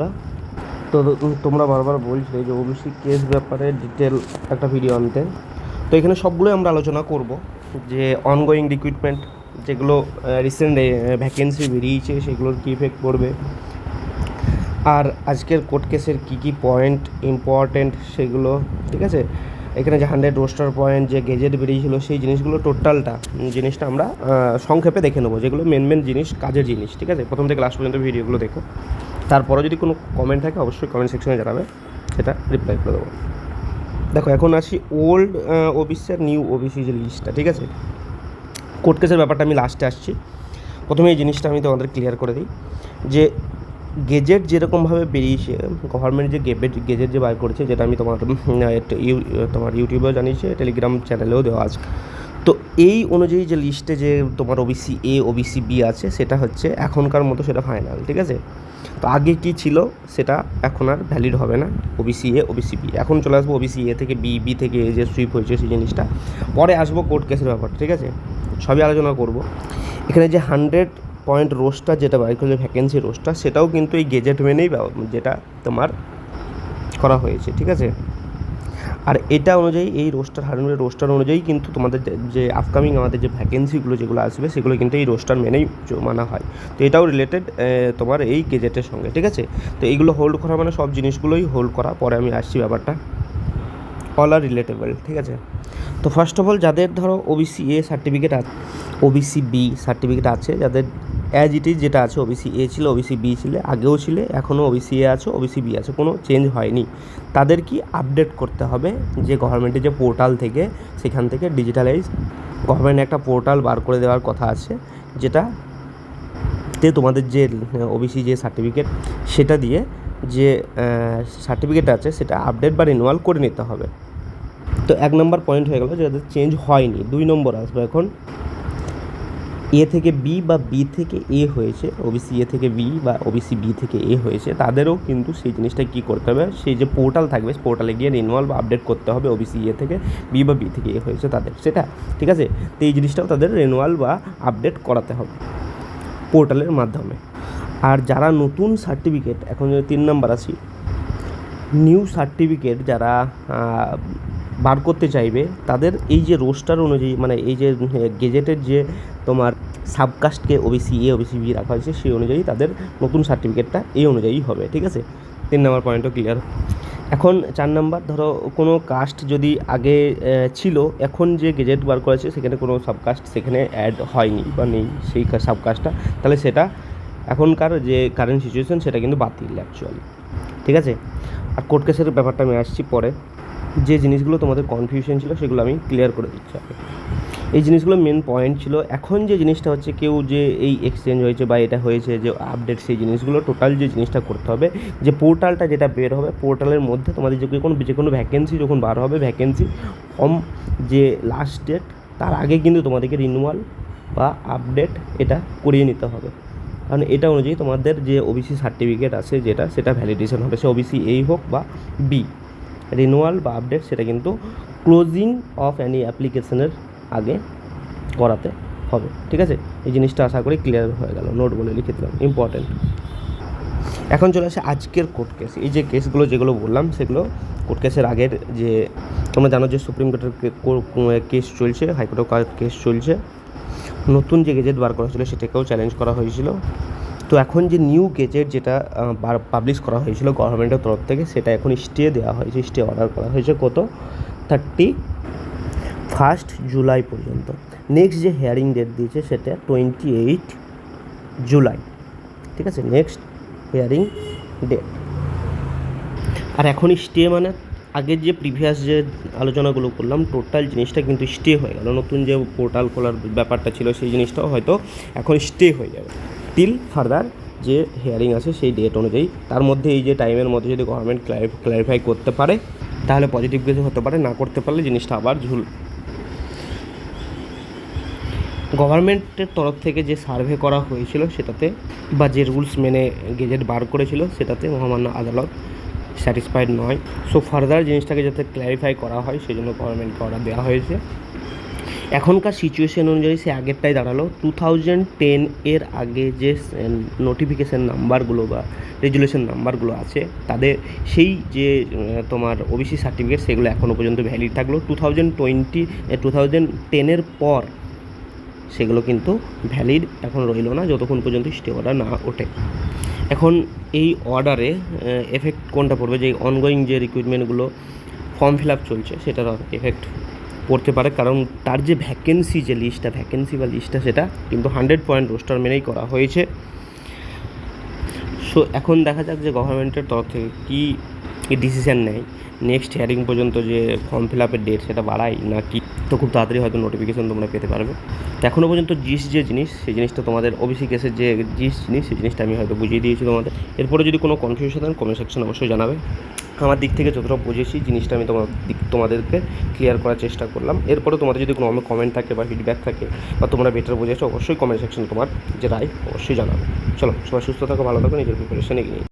বন্ধুরা, তো তোমরা বারবার বলছিলে যে ওবিসি কেস ব্যাপারে ডিটেল একটা ভিডিও আনতে। তো এখানে সবগুলোই আমরা আলোচনা করব, যে অনগোয়িং রিক্রুটমেন্ট যেগুলো রিসেন্ট ভ্যাকেন্সি বেরিয়েছে সেগুলোর কী ইফেক্ট পড়বে। আর আজকের কোর্ট কেসের কী কী পয়েন্ট ইম্পর্ট্যান্ট সেগুলো, ঠিক আছে? এখানে যে হান্ড্রেড রোস্টার পয়েন্ট যে গেজেট বেরিয়েছিল সেই জিনিসগুলো টোটালটা জিনিসটা আমরা সংক্ষেপে দেখে নেব, যেগুলো মেন মেন জিনিস, কাজের জিনিস, ঠিক আছে? প্রথম থেকে লাস্ট পর্যন্ত ভিডিওগুলো দেখো। তারপরে যদি কোনো কমেন্ট থাকে, অবশ্যই কমেন্ট সেকশনে জানাবে। সেটা রিপ্লাই করে দেবো। দেখো, এখন আসি ওল্ড ওবিসি আর নিউ ওবিসি যে লিস্টটা ঠিক আছে? কোর্ট কেসের ব্যাপারটা আমি লাস্টে আসছি। প্রথমে এই জিনিসটা আমি তোমাদের ক্লিয়ার করে দিই, যে গেজেট যেরকমভাবে বেরিয়েছে গভর্নমেন্ট যে গেজেট গেজেট যে বার করেছে, যেটা আমি তোমার ইউ- তোমার ইউটিউবেও জানিয়েছি টেলিগ্রাম চ্যানেলেও দেওয়া আছে। তো এই অনুযায়ী যে লিস্টে যে তোমার ওবিসি এ ওবিসি বি আছে, সেটা হচ্ছে এখনকার মতো সেটা ফাইনাল ঠিক আছে? তো আগে কি ছিল সেটা এখন আর ভ্যালিড হবে না ওবিসি এ ওবিসি বি এখন চলে আসব ওবিসি এ থেকে বি বি থেকে এ যে সুইপ হয়েছে সেই জিনিসটা। পরে আসব কোর্ট কেসের ব্যাপার ঠিক আছে? সবই আলোচনা করব। এখানে যে হান্ড্রেড পয়েন্ট রোস্টটা যেটা বাইর যে ভ্যাকেন্সি রোস্টটা সেটাও কিন্তু এই গেজেট মেনেই যেটা তোমার করা হয়েছে, ঠিক আছে? আর এটা অনুযায়ী, এই রোস্টার হান্ড্রেড রোস্টার অনুযায়ী কিন্তু তোমাদের যে- আপকামিং আমাদের যে ভ্যাকেন্সিগুলো যেগুলো আসবে, সেগুলো কিন্তু এই রোস্টার মেনেই মানা হয়। তো এটাও রিলেটেড তোমার এই গেজেটের সঙ্গে, ঠিক আছে? তো এইগুলো হোল্ড করা মানে সব জিনিসগুলোই হোল্ড করা। পরে আমি আসছি ব্যাপারটা। অল আর রিলেটেবল ঠিক আছে? তো ফার্স্ট অফ অল যাদের ধরো ওবিসি এ সার্টিফিকেট আছে ওবিসি বি সার্টিফিকেট আছে, যাদের অ্যাজ ইট ইজ যেটা আছে ওবিসি এ ছিল ওবিসি বি ছিল, আগেও ছিল, এখনও ওবিসি এ আছে ওবিসি বি আছে, কোনো চেঞ্জ হয়নি। তাদের কি আপডেট করতে হবে? যে গভর্নমেন্টের যে পোর্টাল থেকে, সেখান থেকে ডিজিটালাইজ গভর্নমেন্ট একটা পোর্টাল বার করে দেওয়ার কথা আছে, যেটা তে তোমাদের যে ওবিসি যে সার্টিফিকেট সেটা দিয়ে যে সার্টিফিকেট আছে, সেটা আপডেট বা রিনুয়াল করে নিতে হবে। তো এক নম্বর পয়েন্ট হয়ে গেল যাদের চেঞ্জ হয়নি। দুই নম্বর আসবে এখন। এ থেকে বি বা বি থেকে এ হয়েছে ওবিসি এ থেকে বি বা ওবিসি বি থেকে এ হয়েছে, তাদেরও কিন্তু সেই জিনিসটা কী করতে হবে? সেই যে পোর্টাল থাকবে পোর্টালে গিয়ে রিনুয়াল বা আপডেট করতে হবে ওবিসি এ থেকে বি বা বি থেকে এ হয়েছে তাদের, সেটা, ঠিক আছে? তো এই জিনিসটাও তাদের রিনুয়াল বা আপডেট করাতে হবে পোর্টালের মাধ্যমে। আর যারা নতুন সার্টিফিকেট এখন যদি তিন নম্বর আসি নিউ সার্টিফিকেট যারা বার করতে চাইবে, তাদের এই যে রোস্টার অনুযায়ী মানে এই যে গেজেটের যে তোমার সাবকাস্টকে ওবিসি এ ওবিসি বি রাখা হয়েছে, সেই অনুযায়ী তাদের নতুন সার্টিফিকেটটা এই অনুযায়ী হবে, ঠিক আছে? তিন নম্বর পয়েন্টও ক্লিয়ার এখন চার নাম্বার, ধরো কোনো কাস্ট যদি আগে ছিল, এখন যে গেজেট বার করেছে, সেখানে কোনো সাবকাস্ট সেখানে অ্যাড হয়নি বা নেই সেই সাবকাস্টটা তাহলে সেটা এখনকার যে কারেন্ট সিচুয়েশন সেটা কিন্তু বাতিল অ্যাকচুয়ালি ঠিক আছে? আর কোর্ট কেসের ব্যাপারটা আমি আসছি পরে। যে জিনিসগুলো তোমাদের কনফিউশন ছিল সেগুলো আমি ক্লিয়ার করে দিচ্ছি এই জিনিসগুলো মেন পয়েন্ট ছিল। এখন যে জিনিসটা হচ্ছে কেউ যে এই এক্সচেঞ্জ হয়েছে বা এটা হয়েছে, যে আপডেট সেই জিনিসগুলো টোটাল যে জিনিসটা করতে হবে, যে পোর্টালটা যেটা বের হবে পোর্টালের মধ্যে তোমাদের যে কোনো যে কোনো ভ্যাকেন্সি যখন বার হবে ভ্যাকেন্সি ফর্ম যে লাস্ট ডেট তার আগে কিন্তু তোমাদেরকে রিনুয়াল বা আপডেট এটা করিয়ে নিতে হবে। কারণ এটা অনুযায়ী তোমাদের যে ওবিসি সার্টিফিকেট আছে যেটা, সেটা ভ্যালিডেশন হবে। সে ওবিসি এই হোক বা বি রিনুয়াল বা আপডেট সেটা কিন্তু ক্লোজিং অফ অ্যানি অ্যাপ্লিকেশনের আগে করাতে হবে। ঠিক আছে? এই জিনিসটা আশা করি ক্লিয়ার হয়ে গেল। নোট বলে লিখে দিলাম। ইম্পর্টেন্ট এখন চলে আসে আজকের কোর্ট কেস এই যে কেসগুলো যেগুলো বললাম, সেগুলো কোর্ট কেসের আগের যে, তোমরা জানো যে সুপ্রিম কোর্টের কেস চলছে হাইকোর্টের কেস চলছে। নতুন যে গেজেট বার করা হয়েছিল, সেটাকেও চ্যালেঞ্জ করা হয়েছিল। তো এখন যে নিউ গেজেট যেটা পাবলিশ করা হয়েছিল গভর্নমেন্টের তরফ থেকে, সেটা এখন স্টে দেওয়া হয়েছে স্টে অর্ডার করা হয়েছে কত? থার্টি ফার্স্ট জুলাই পর্যন্ত। নেক্সট যে হেয়ারিং ডেট দিয়েছে, সেটা টোয়েন্টি এইট জুলাই ঠিক আছে? নেক্সট হিয়ারিং ডেট আর এখন স্টে মানে আগের যে প্রিভিয়াস যে আলোচনাগুলো করলাম টোটাল জিনিসটা কিন্তু স্টে হয়ে গেল। নতুন যে পোর্টাল খোলার ব্যাপারটা ছিল, সেই জিনিসটাও হয়তো এখন স্টে হয়ে যাবে। টিল ফার্দার যে হিয়ারিং আছে সেই ডেট অনুযায়ী। তার মধ্যে এই যে টাইমের মধ্যে যদি গভর্নমেন্ট ক্ল্যারিফাই করতে পারে, তাহলে পজিটিভ কিছু হতে পারে, না করতে পারলে জিনিসটা আবার ঝুল। গভর্নমেন্টের তরফ থেকে যে সার্ভে করা হয়েছিল সেটাতে, বা যে রুলস মেনে গেজেট বার করেছিল, সেটাতে মহামান্য আদালত স্যাটিসফাইড নয়। সো ফার্দার জিনিসটাকে যাতে ক্ল্যারিফাই করা হয়, সেই জন্য গভর্নমেন্টকে অর্ডার দেওয়া হয়েছে। এখনকার সিচুয়েশন অনুযায়ী সে আগেরটাই দাঁড়াল। টু থাউজেন্ড টেন এর আগে যে নোটিফিকেশান নাম্বারগুলো বা রেজুলেশন নাম্বারগুলো আছে, তাদের সেই যে তোমার ওবিসি সার্টিফিকেট সেগুলো এখনও পর্যন্ত ভ্যালিড থাকল। Two thousand twenty two thousand টেনের পর সেগুলো কিন্তু ভ্যালিড এখন রইল না, যতক্ষণ পর্যন্ত স্টে অর্ডার না ওঠে। এখন এই অর্ডারে এফেক্ট কোনটা পড়বে? যে অনগোয়িং যে রিক্রুটমেন্টগুলো ফর্ম ফিল আপ চলছে, সেটার এফেক্ট পড়তে পারে, কারণ তার যে ভ্যাকেন্সি যে লিস্টটা ভ্যাকেন্সি বা লিস্টটা সেটা কিন্তু হান্ড্রেড পয়েন্ট রোস্টার মেনেই করা হয়েছে। সো এখন দেখা যাক যে গভর্নমেন্টের তরফ থেকে কী ডিসিশান নেয়? নেক্সট হিয়ারিং পর্যন্ত যে ফর্ম ফিল আপের ডেট সেটা বাড়ায় না কি? তো খুব তাড়াতাড়ি হয়তো নোটিফিকেশন তোমরা পেতে পারবে। এখনও পর্যন্ত জিস যে জিনিস, সেই জিনিসটা তোমাদের ওবিসি কেসের যে জিস জিনিস, সেই জিনিসটা আমি হয়তো বুঝিয়ে দিয়েছি তোমাদের। এরপরে যদি কোনো কনফিউশন হয় কমেন্ট সেকশন অবশ্যই জানাবে। আমার দিক থেকে যতটা বুঝেছি, জিনিসটা আমি তোমার দিক, তোমাদেরকে ক্লিয়ার করার চেষ্টা করলাম। এরপরে তোমাদের যদি কোনো কমেন্ট থাকে বা ফিডব্যাক থাকে বা তোমরা বেটার বুঝেছ, অবশ্যই কমেন্ট সেকশনে তোমার যে রায়, অবশ্যই জানাবে। চলো, সবাই সুস্থ থাকো, ভালো থাকো, নিজের প্রিপারেশন এগিয়ে।